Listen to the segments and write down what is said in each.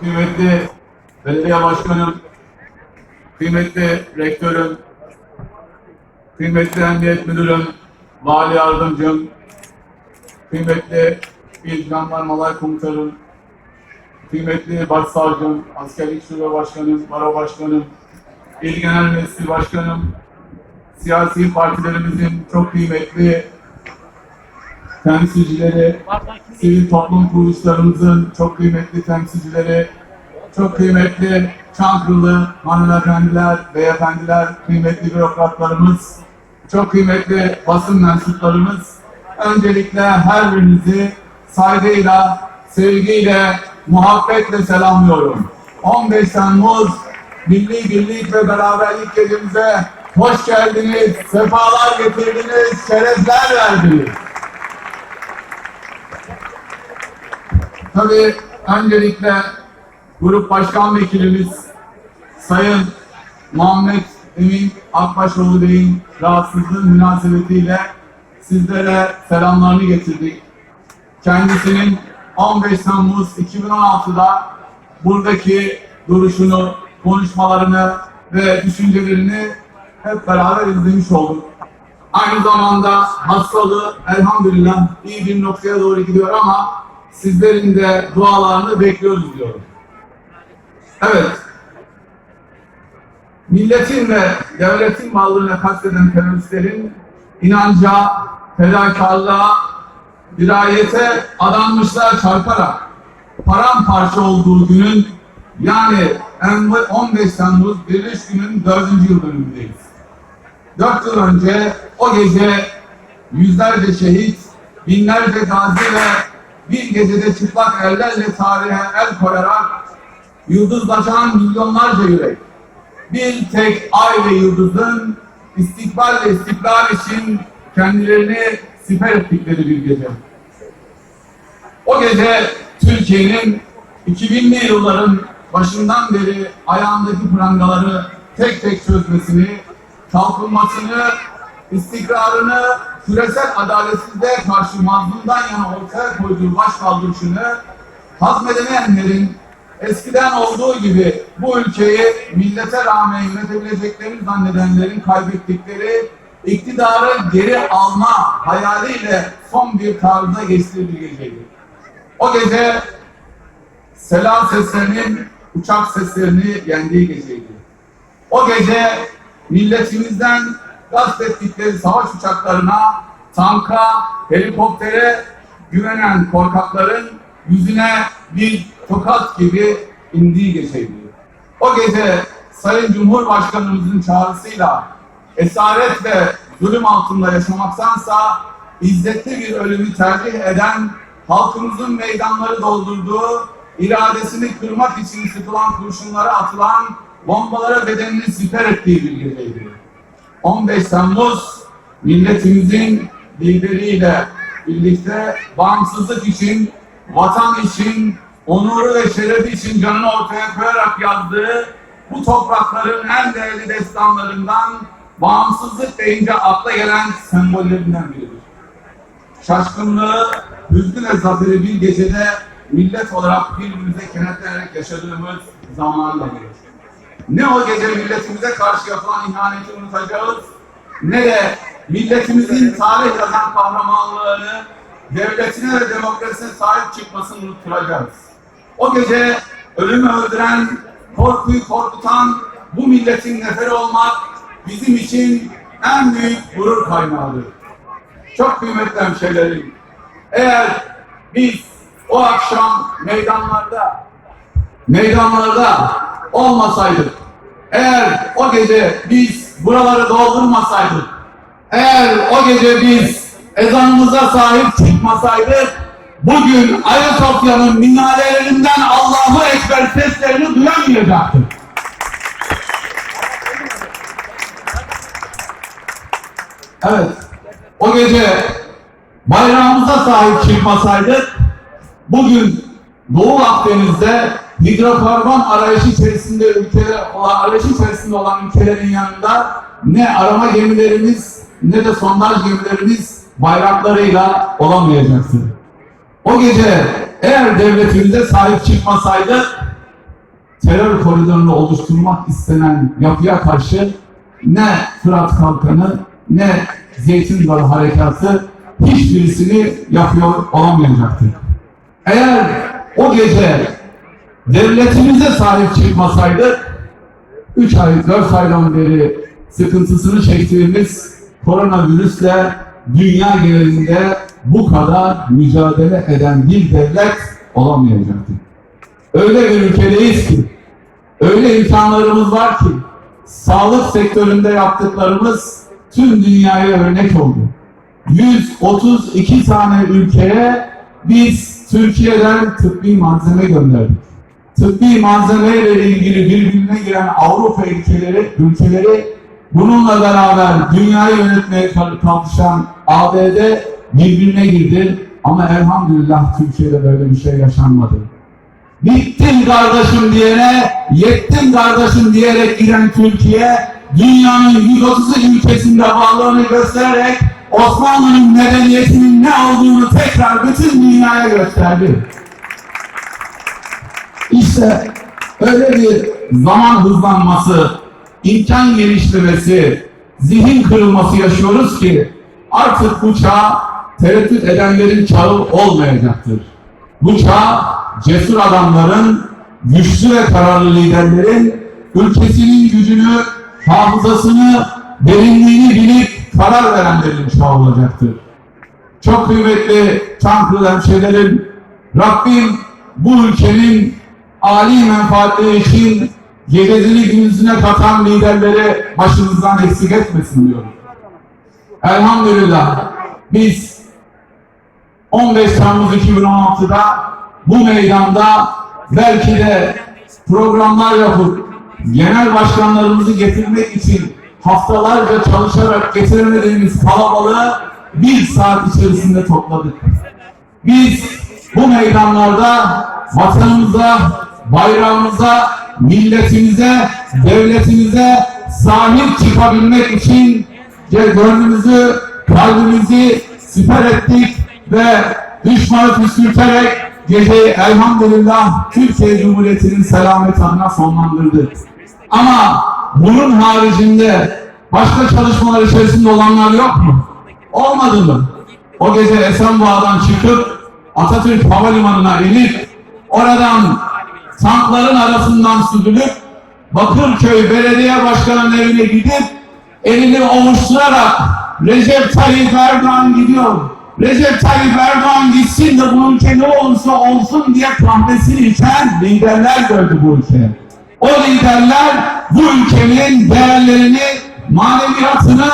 kıymetli belediye başkanım, kıymetli rektörüm, kıymetli emniyet müdürüm, vali yardımcım, kıymetli İl Jandarmalar Komutanım, kıymetli başsavcım, askerlik şube başkanım, baro başkanım, il genel meclisi başkanım, siyasi partilerimizin çok kıymetli temsilcileri, sivil toplum kuruluşlarımızın çok kıymetli temsilcileri, çok kıymetli Çankırılı hanımefendiler, beyefendiler, kıymetli bürokratlarımız, çok kıymetli basın mensuplarımız, öncelikle her birinizi saygıyla, sevgiyle, muhabbetle selamlıyorum. 15 Temmuz Milli Birlik ve Beraberlik Gecemize hoş geldiniz, sefalar getirdiniz, şerefler verdiniz. Tabii öncelikle Grup Başkan Vekilimiz Sayın Muhammed Emin Akbaşoğlu Bey'in rahatsızlığı münasebetiyle sizlere selamlarını getirdik. Kendisinin 15 Temmuz 2016'da buradaki duruşunu, konuşmalarını ve düşüncelerini hep beraber izlemiş olduk. Aynı zamanda hastalığı elhamdülillah iyi bir noktaya doğru gidiyor ama sizlerin de dualarını bekliyoruz diyorum. Evet. Milletin ve devletin varlığına kasteden teröristlerin inanca, fedakarlığa, dirayete adanmışlar çarparak paramparça olduğu günün yani 15 Temmuz Diriliş Günü'nün 4. yıl dönümündeyiz. 4 yıl önce o gece yüzlerce şehit, binlerce gazi ve bir gecede çıplak ellerle tarihe el koyarak yıldızlaşan milyonlarca yürek, bir tek ay ve yıldızın istikbal ve istiklal için kendilerini siper ettikleri bir gece. O gece Türkiye'nin 2000'li yılların başından beri ayağındaki prangaları tek tek çözmesini, kalkınmasını, istikrarını, küresel adaletsizliğe karşı mazlumdan yana ortaya koyduğu başkaldırışını hazmedemeyenlerin eskiden olduğu gibi bu ülkeyi millete rağmen yönetebileceklerini zannedenlerin kaybettikleri iktidarı geri alma hayaliyle son bir tarzda geçtiği bir geceydi. O gece selam seslerinin uçak seslerini yendiği geceydi. O gece milletimizden gasp ettikleri savaş uçaklarına, tanka, helikoptere güvenen korkakların yüzüne bir tokat gibi indiği geceydi. O gece Sayın Cumhurbaşkanımızın çağrısıyla esaret ve zulüm altında yaşamaktansa izzetli bir ölümü tercih eden halkımızın meydanları doldurduğu, iradesini kırmak için sıkılan kurşunlara atılan bombalara bedenini siper ettiği bir geceydi. 15 Temmuz milletimizin lideriyle birlikte bağımsızlık için, vatan için, onuru ve şerefi için canını ortaya koyarak yazdığı bu toprakların en değerli destanlarından bağımsızlık deyince akla gelen sembollerinden biridir. Şaşkınlığı, hüznü ve zaferi bir gecede millet olarak birbirimize kenetlenerek yaşadığımız zamanla gelir. Ne o gece milletimize karşı yapılan ihaneti unutacağız, ne de milletimizin tarih yazan kahramanlığını, devletine ve demokrasisine sahip çıkmasını unutturacağız. O gece ölümü öldüren, korkuyu korkutan bu milletin neferi olmak bizim için en büyük gurur kaynağıdır. Çok kıymetli hemşehrilerim, eğer biz o akşam meydanlarda, meydanlarda olmasaydık, eğer o gece biz buraları doldurmasaydık, eğer o gece biz ezanımıza sahip çıkmasaydık, bugün Ayasofya'nın minarelerinden Allahu Ekber seslerini duyamayacaktık. Evet, o gece bayrağımıza sahip çıkmasaydık, bugün Doğu Akdeniz'de hidrokarbon arayışı içerisinde ülkeler olan arayışı içerisinde olan ülkelerin yanında ne arama gemilerimiz ne de sondaj gemilerimiz bayraklarıyla olamayacaktır. O gece eğer devletimize sahip çıkmasaydık terör koridorunu oluşturmak istenen yapıya karşı ne Fırat Kalkanı ne Zeytin Dalı Harekatı hiçbirisini yapıyor olamayacaktık. Eğer o gece devletimize sahip çıkmasaydık 3 ay, 4 aydan beri sıkıntısını çektiğimiz koronavirüsle dünya genelinde bu kadar mücadele eden bir devlet olamayacaktık. Öyle bir ülkedeyiz ki, öyle imkanlarımız var ki, sağlık sektöründe yaptıklarımız tüm dünyaya örnek oldu. 132 tane ülkeye biz Türkiye'den tıbbi malzeme gönderdik tıbbi malzemeyle ilgili birbirine giren Avrupa ülkeleri, ülkeleri bununla beraber dünyayı yönetmeye kalkışan ABD birbirine girdi. Ama elhamdülillah Türkiye'de böyle bir şey yaşanmadı. Bittin kardeşim diyene, yettin kardeşim diyerek giren Türkiye, dünyanın 130 ülkesinde varlığını göstererek Osmanlı'nın medeniyetinin ne olduğunu tekrar bütün dünyaya gösterdi. İşte öyle bir zaman hızlanması, imkan geliştirmesi, zihin kırılması yaşıyoruz ki artık bu çağ tereddüt edenlerin çağı olmayacaktır. Bu çağ cesur adamların, güçlü ve kararlı liderlerin ülkesinin gücünü, hafızasını, derinliğini bilip karar verenlerin çağı olacaktır. Çok kıymetli Çankırı hemşehrilerim, Rabbim bu ülkenin âli menfaatleri için gecesini gündüzüne katan liderleri başımızdan eksik etmesin diyorum. Elhamdülillah biz 15 Temmuz 2016'da bu meydanda belki de programlar yapıp genel başkanlarımızı getirmek için haftalarca çalışarak getiremediğimiz kalabalığı bir saat içerisinde topladık. Biz bu meydanlarda vatanımıza, bayrağımıza, milletimize, devletimize sahip çıkabilmek için gönlümüzü, kalbimizi siper ettik ve düşmanı püskürterek geceyi elhamdülillah Türkiye Cumhuriyeti'nin selamet adına sonlandırdık. Ama bunun haricinde başka çalışmalar içerisinde olanlar yok mu? Olmadı mı? O gece Esenboğa'dan çıkıp Atatürk Havalimanı'na inip oradan tankların arasından süzülüp Bakırköy Belediye Başkanı'nın evine gidip elini ovuşturarak Recep Tayyip Erdoğan gidiyor. Recep Tayyip Erdoğan gitsin de bu ülke ne olursa olsun diye kahvesini içen liderler gördü bu ülke. O liderler bu ülkenin değerlerini, maneviyatını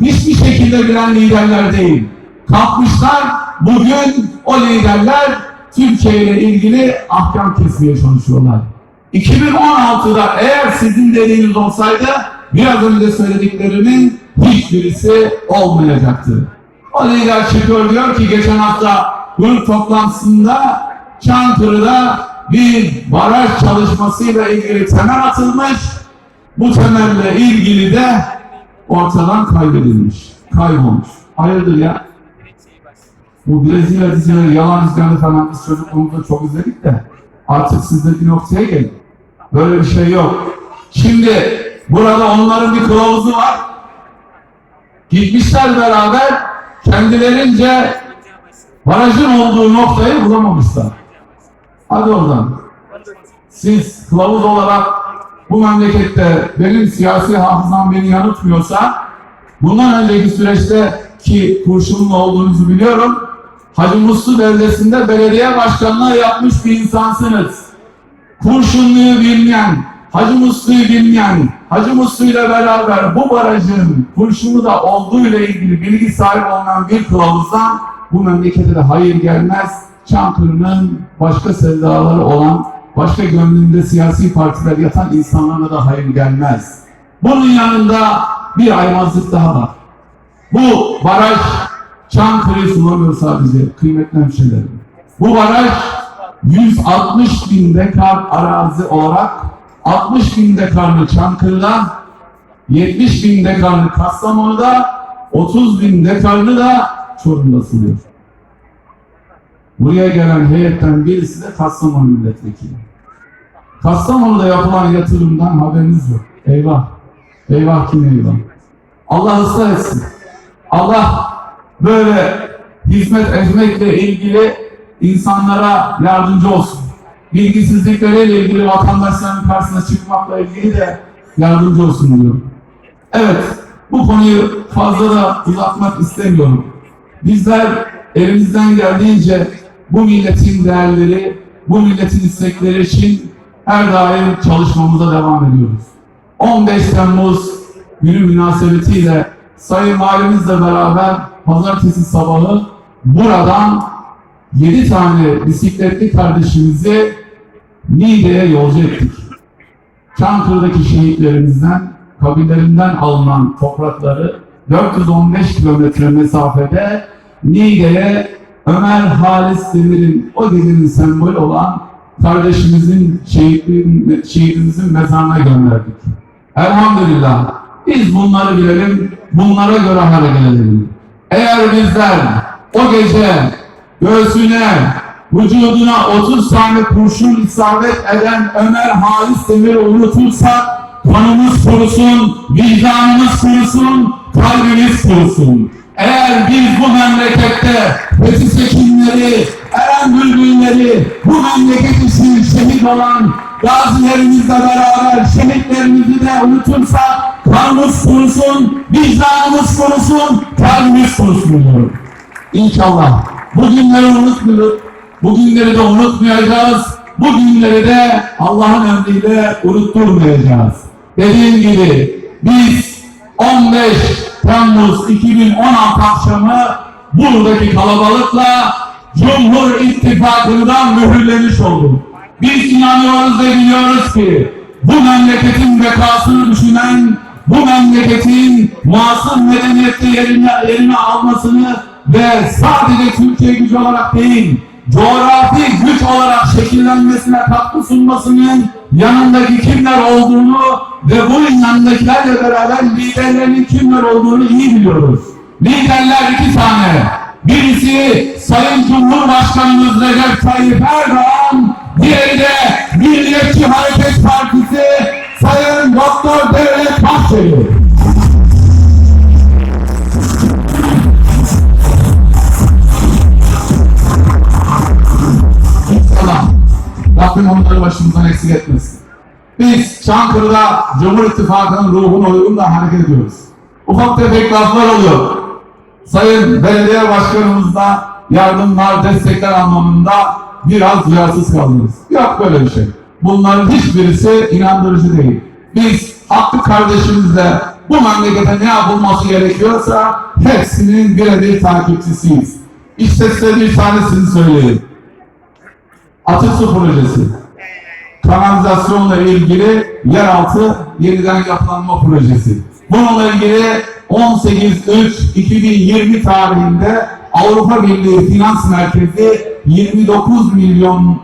hiçbir şekilde bilen liderler değil. Kalkmışlar bugün o liderler Türkiye ile ilgili ahkam kesmeye çalışıyorlar. 2016'da eğer sizin dediğiniz olsaydı biraz önce söylediklerimin hiçbirisi olmayacaktı. O lider çıkıyor diyor ki geçen hafta grup toplantısında Çankırı'da bir baraj çalışmasıyla ilgili temel atılmış. Bu temelle ilgili de ortadan kaybedilmiş, kaybolmuş. Hayırdır ya? Bu Brezilya dizileri yalan izlerini falan biz çocukluğumuzda çok izledik de artık siz de bir noktaya gelin. Böyle bir şey yok. Şimdi burada onların bir kılavuzu var. Gitmişler beraber kendilerince barajın olduğu noktayı bulamamışlar. Hadi oradan. Siz kılavuz olarak bu memlekette benim siyasi hafızam beni yanıltmıyorsa bundan önceki süreçte ki kurşunlu olduğunuzu biliyorum. Hacı Muslu Beldesi'nde belediye başkanlığı yapmış bir insansınız. Kurşunlu'yu bilmeyen, Hacı Muslu'yu bilmeyen, Hacı Muslu ile beraber bu barajın kurşunu da olduğu ile ilgili bilgi sahibi olan bir kılavuzdan bu memlekete de hayır gelmez. Çankırı'nın başka sevdaları olan, başka gönlünde siyasi partiler yatan insanlara da hayır gelmez. Bunun yanında bir aymazlık daha var. Bu baraj Çankırı'yı sulamıyor sadece kıymetli hemşehrilerim. Bu baraj 160 bin dekar arazi olarak 60 bin dekarını Çankırı'da, 70 bin dekarını Kastamonu'da, 30 bin dekarını da Çorum'da suluyor. Buraya gelen heyetten birisi de Kastamonu milletvekili. Kastamonu'da yapılan yatırımdan haberiniz yok. Eyvah. Eyvah kim eyvah. Allah ıslah etsin. Allah böyle hizmet etmekle ilgili insanlara yardımcı olsun. Bilgisizlikleriyle ilgili vatandaşların karşısına çıkmakla ilgili de yardımcı olsun diyorum. Evet, bu konuyu fazla da uzatmak istemiyorum. Bizler elimizden geldiğince bu milletin değerleri, bu milletin istekleri için her daim çalışmamıza devam ediyoruz. 15 Temmuz günü münasebetiyle Sayın Valimizle beraber pazartesi sabahı buradan 7 tane bisikletli kardeşimizi Niğde'ye yolcu ettik. Çankırı'daki şehitlerimizden, kabirlerinden alınan toprakları 415 kilometre mesafede Niğde'ye Ömer Halis Demir'in o gecenin sembolü olan kardeşimizin, şehidin, şehidimizin mezarına gönderdik. Elhamdülillah. Biz bunları bilelim, bunlara göre hareket edelim. Eğer bizler o gece göğsüne, vücuduna 30 tane kurşun isabet eden Ömer Halis Demir'i unutursak kanımız kurusun, vicdanımız kurusun, kalbimiz kurusun. Eğer biz bu memlekette Fethi Sekinleri, Eren Bülbülleri, bu memleket için şehit olan gazilerimizle beraber şehitlerimizi de unutursak kanımız kurusun, vicdanımız kurusun, kalbimiz kurusun diyorum. İnşallah bu günleri unutmuyoruz. Bu günleri de unutmayacağız. Bu günleri de Allah'ın emriyle unutturmayacağız. Dediğim gibi biz 15 Temmuz 2016 akşamı buradaki kalabalıkla Cumhur İttifakı'ndan mühürlemiş olduk. Biz inanıyoruz ve biliyoruz ki bu memleketin bekasını düşünen, bu memleketin muasır medeniyette yerine, yerine almasını ve sadece Türkiye gücü olarak değil, coğrafi güç olarak şekillenmesine katkı sunmasının yanındaki kimler olduğunu ve bu yanındakilerle beraber liderlerin kimler olduğunu iyi biliyoruz. Liderler iki tane. Birisi Sayın Cumhurbaşkanımız Recep Tayyip Erdoğan, diğeri de Milliyetçi Hareket Partisi Sayın Doktor Devlet Bahçeli. Çankırı'da Cumhur İttifakı'nın ruhuna uygun da hareket ediyoruz. Ufak tefek laflar oluyor. Sayın Belediye Başkanımızda yardımlar, destekler anlamında biraz duyarsız kaldınız. Yok böyle bir şey. Bunların hiçbirisi inandırıcı değil. Biz Hakkı kardeşimizle bu memlekete ne yapılması gerekiyorsa hepsinin birebir takipçisiyiz. İşte size bir tanesini söyleyeyim. Su projesi. Kanalizasyonla ilgili yeraltı yeniden yapılanma projesi. Bununla ilgili 18.3.2020 tarihinde Avrupa Birliği Finans Merkezi 29 milyon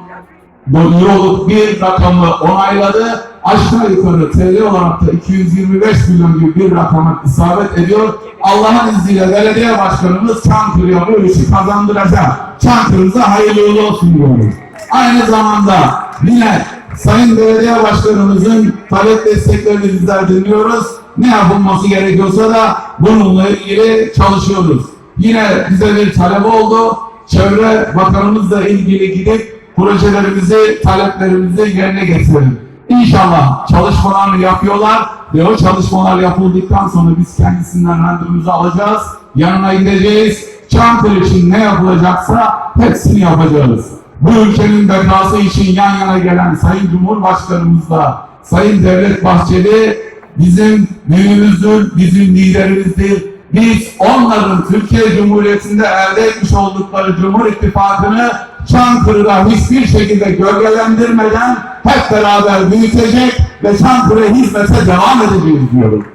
euroluk bir rakamı onayladı. Aşağı yukarı TL olarak da 225 milyon gibi bir rakama isabet ediyor. Allah'ın izniyle belediye başkanımız Çankırı'ya bu işi kazandıracak. Çankırı'za hayırlı olsun diyoruz. Aynı zamanda yine Sayın Belediye Başkanımızın talep desteklerini bizler dinliyoruz. Ne yapılması gerekiyorsa da bununla ilgili çalışıyoruz. Yine bize bir talep oldu. Çevre Bakanımızla ilgili gidip projelerimizi, taleplerimizi yerine getirelim. İnşallah çalışmalarını yapıyorlar ve o çalışmalar yapıldıktan sonra biz kendisinden randevumuzu alacağız. Yanına gideceğiz. Çankırı için ne yapılacaksa hepsini yapacağız. Bu ülkenin bekası için yan yana gelen Sayın Cumhurbaşkanımızla Sayın Devlet Bahçeli bizim büyüğümüzdür, bizim liderimizdir. Biz onların Türkiye Cumhuriyeti'nde elde etmiş oldukları Cumhur İttifakı'nı Çankırı'da hiçbir şekilde gölgelendirmeden hep beraber büyütecek ve Çankırı'ya hizmete devam edeceğiz diyorum.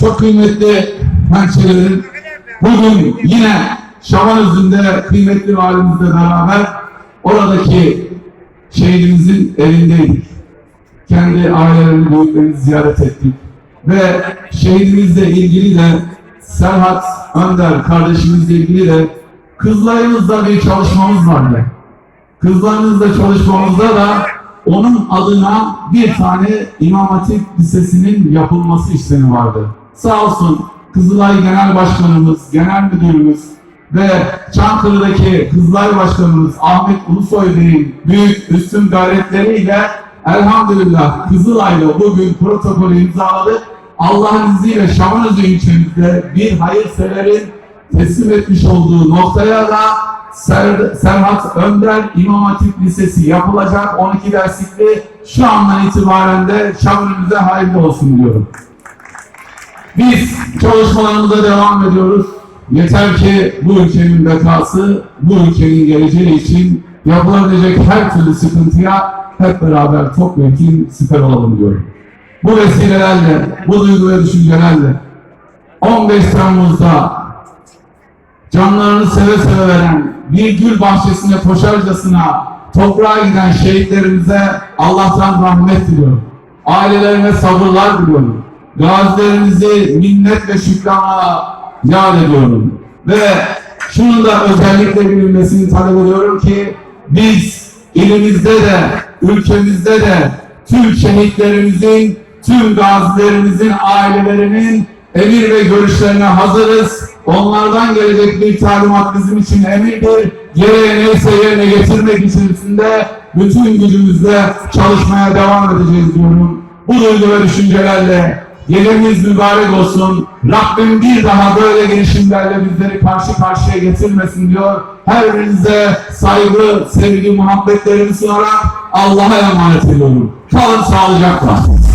Çok kıymetli hemşehrilerim, bugün yine Şabanözü'nde kıymetli valimizle beraber oradaki şehidimizin evindeydik. Kendi ailelerini, büyüklerini ziyaret ettik. Ve şehidimizle ilgili de Serhat Önder kardeşimizle ilgili de kızlarımızla bir çalışmamız vardı. Kızlarınızla çalışmamızda da onun adına bir tane İmam Hatip Lisesi'nin yapılması işlemi vardı. Sağ olsun Kızılay Genel Başkanımız, Genel Müdürümüz ve Çankırı'daki Kızılay Başkanımız Ahmet Ulusoy Bey'in büyük üstün gayretleriyle elhamdülillah Kızılay'la bugün protokolü imzaladık. Allah'ın izniyle Şamanözü ilçemizde bir hayırseverin teslim etmiş olduğu noktaya da Ser, Serhat Önder İmam Hatip Lisesi yapılacak 12 derslikli şu andan itibaren de Şamanözü'ne hayırlı olsun diyorum. Biz çalışmalarımıza devam ediyoruz. Yeter ki bu ülkenin bekası, bu ülkenin geleceği için yapılabilecek her türlü sıkıntıya hep beraber topyekun siper olalım diyorum. Bu vesilelerle, bu duygu ve düşüncelerle 15 Temmuz'da canlarını seve seve veren bir gül bahçesine koşarcasına toprağa giden şehitlerimize Allah'tan rahmet diliyorum. Ailelerine sabırlar diliyorum. Gazilerimizi minnet ve şükranla yad ediyorum. Ve şunu da özellikle bilinmesini talep ediyorum ki biz ilimizde de ülkemizde de tüm şehitlerimizin, tüm gazilerimizin ailelerinin emir ve görüşlerine hazırız. Onlardan gelecek bir talimat bizim için emirdir. Gereği neyse yerine getirmek içerisinde bütün gücümüzle çalışmaya devam edeceğiz diyorum. Bu duygu ve düşüncelerle Gecemiz mübarek olsun. Rabbim bir daha böyle girişimlerle bizleri karşı karşıya getirmesin diyor. Her birinize saygı, sevgi, muhabbetlerimi sunarak Allah'a emanet ediyorum. Kalın sağlıcakla.